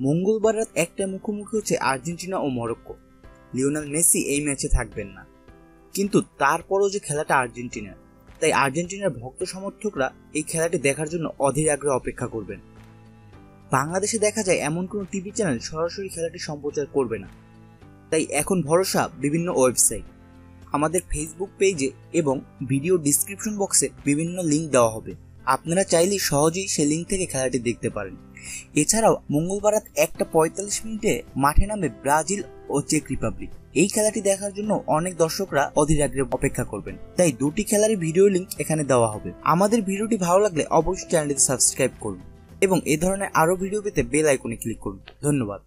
মঙ্গলবার রাত একটা মুখোমুখি হচ্ছে আর্জেন্টিনা ও মরক্কো। লিওনাল মেসি এই ম্যাচে থাকবেন না। কিন্তু তারপরও যে খেলাটা আর্জেন্টিনার তাই আর্জেন্টিনার ভক্ত সমর্থকরা এই খেলাটি দেখার জন্য অধীর আগ্রহে অপেক্ষা করবেন। বাংলাদেশে দেখা যায় এমন কোনো টিভি চ্যানেল সরাসরি খেলাটি সম্প্রচার করবে না। তাই এখন ভরসা বিভিন্ন ওয়েবসাইট, আমাদের ফেসবুক পেজে এবং ভিডিও ডিসক্রিপশন বক্সে বিভিন্ন লিঙ্ক দেওয়া হবে। আপনারা চাইলেই সহজেই সেই লিঙ্ক থেকে খেলাটি দেখতে পারেন। এছাড়াও মঙ্গলবার রাত একটা পঁয়তাল্লিশ মিনিটে মাঠে নামে ব্রাজিল ও চেক রিপাবলিক। এই খেলাটি দেখার জন্য অনেক দর্শকরা অধীর আগ্রহে অপেক্ষা করবেন। তাই দুটি খেলারই ভিডিও লিঙ্ক এখানে দেওয়া হবে। আমাদের ভিডিওটি ভালো লাগলে অবশ্যই চ্যানেলটি সাবস্ক্রাইব করুন এবং এ ধরনের আরও ভিডিও পেতে বেল আইকনে ক্লিক করুন। ধন্যবাদ.